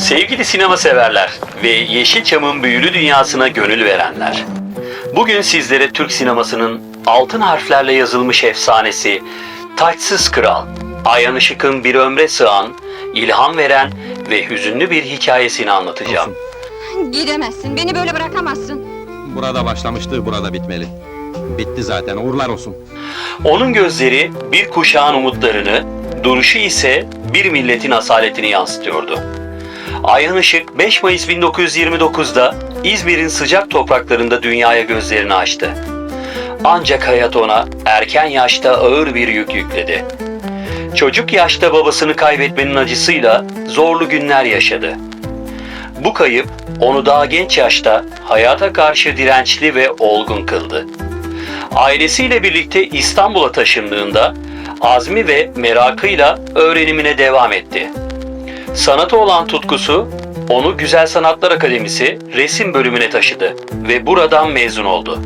Sevgili sinema severler ve Yeşilçam'ın büyülü dünyasına gönül verenler. Bugün sizlere Türk sinemasının altın harflerle yazılmış efsanesi Taçsız Kral, Ayhan Işık'ın bir ömre sığan, ilham veren ve hüzünlü bir hikayesini anlatacağım. Gidemezsin, beni böyle bırakamazsın. Burada başlamıştı, burada bitmeli. Bitti zaten, uğurlar olsun. Onun gözleri bir kuşağın umutlarını, duruşu ise bir milletin asaletini yansıtıyordu. Ayhan Işık 5 Mayıs 1929'da İzmir'in sıcak topraklarında dünyaya gözlerini açtı. Ancak hayat ona erken yaşta ağır bir yük yükledi. Çocuk yaşta babasını kaybetmenin acısıyla zorlu günler yaşadı. Bu kayıp onu daha genç yaşta hayata karşı dirençli ve olgun kıldı. Ailesiyle birlikte İstanbul'a taşındığında azmi ve merakıyla öğrenimine devam etti. Sanata olan tutkusu onu Güzel Sanatlar Akademisi resim bölümüne taşıdı ve buradan mezun oldu.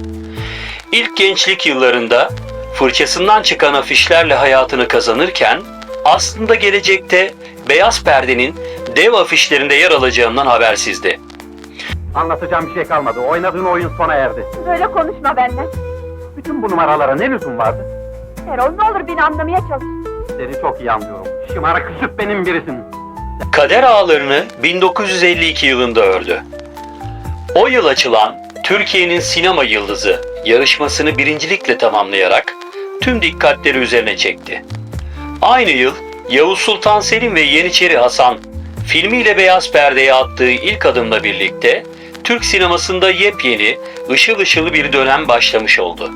İlk gençlik yıllarında fırçasından çıkan afişlerle hayatını kazanırken aslında gelecekte beyaz perdenin dev afişlerinde yer alacağından habersizdi. Anlatacağım bir şey kalmadı. Oynadığın oyun sona erdi. Böyle konuşma benden. Bütün bu numaralara ne lüzum vardı? Erol ne olur beni anlamaya çalış. Seni çok iyi anlıyorum. Şımarık benim birisin. Kader ağlarını 1952 yılında ördü. O yıl açılan Türkiye'nin sinema yıldızı yarışmasını birincilikle tamamlayarak tüm dikkatleri üzerine çekti. Aynı yıl Yavuz Sultan Selim ve Yeniçeri Hasan filmiyle beyaz perdeye attığı ilk adımla birlikte Türk sinemasında yepyeni, ışıl ışıl bir dönem başlamış oldu.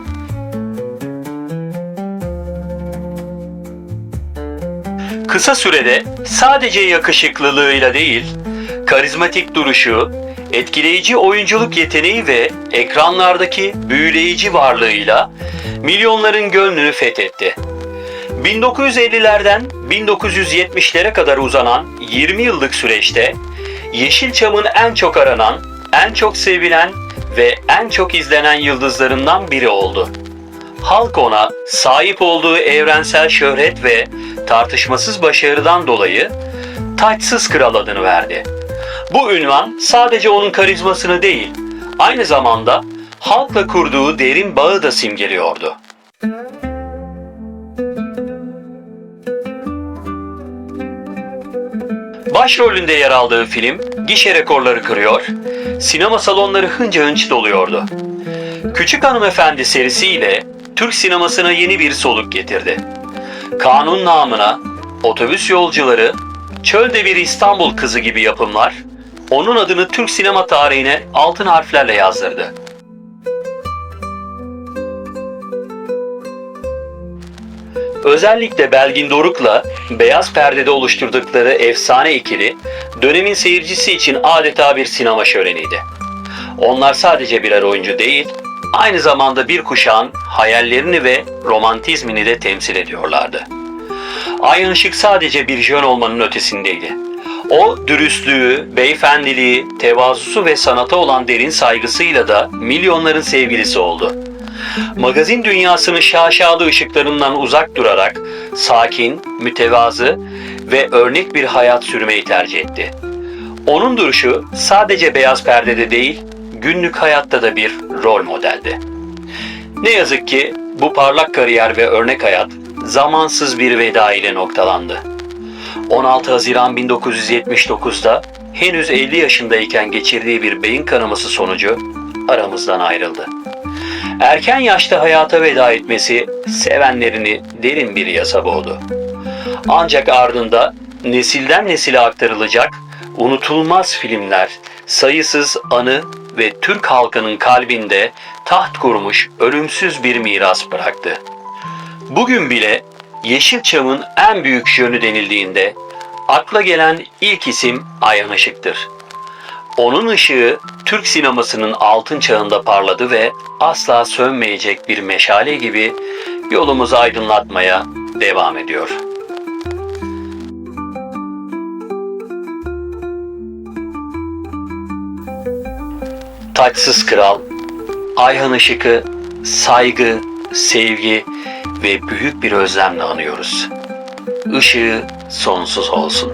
Kısa sürede sadece yakışıklılığıyla değil, karizmatik duruşu, etkileyici oyunculuk yeteneği ve ekranlardaki büyüleyici varlığıyla milyonların gönlünü fethetti. 1950'lerden 1970'lere kadar uzanan 20 yıllık süreçte Yeşilçam'ın en çok aranan, en çok sevilen ve en çok izlenen yıldızlarından biri oldu. Halk ona sahip olduğu evrensel şöhret ve tartışmasız başarıdan dolayı Taçsız Kral adını verdi. Bu ünvan sadece onun karizmasını değil, aynı zamanda halkla kurduğu derin bağı da simgeliyordu. Başrolünde yer aldığı film gişe rekorları kırıyor, sinema salonları hınca hınç doluyordu. Küçük Hanımefendi serisiyle Türk sinemasına yeni bir soluk getirdi. Kanun namına, otobüs yolcuları, çölde bir İstanbul kızı gibi yapımlar, onun adını Türk sinema tarihine altın harflerle yazdırdı. Özellikle Belgin Doruk'la beyaz perdede oluşturdukları efsane ikili dönemin seyircisi için adeta bir sinema şöleniydi. Onlar sadece birer oyuncu değil, aynı zamanda bir kuşağın hayallerini ve romantizmini de temsil ediyorlardı. Ayhan Işık sadece bir jön olmanın ötesindeydi. O dürüstlüğü, beyefendiliği, tevazusu ve sanata olan derin saygısıyla da milyonların sevgilisi oldu. Magazin dünyasının şaşalı ışıklarından uzak durarak sakin, mütevazı ve örnek bir hayat sürmeyi tercih etti. Onun duruşu sadece beyaz perdede değil, günlük hayatta da bir rol modeldi. Ne yazık ki bu parlak kariyer ve örnek hayat zamansız bir veda ile noktalandı. 16 Haziran 1979'da henüz 50 yaşındayken geçirdiği bir beyin kanaması sonucu aramızdan ayrıldı. Erken yaşta hayata veda etmesi sevenlerini derin bir yasa boğdu. Ancak ardında nesilden nesile aktarılacak unutulmaz filmler, sayısız anı ve Türk halkının kalbinde taht kurmuş ölümsüz bir miras bıraktı. Bugün bile Yeşilçam'ın en büyük jönü denildiğinde akla gelen ilk isim Ayhan Işık'tır. Onun ışığı Türk sinemasının altın çağında parladı ve asla sönmeyecek bir meşale gibi yolumuzu aydınlatmaya devam ediyor. Taçsız Kral, Ayhan Işık'ı saygı, sevgi ve büyük bir özlemle anıyoruz. Işığı sonsuz olsun.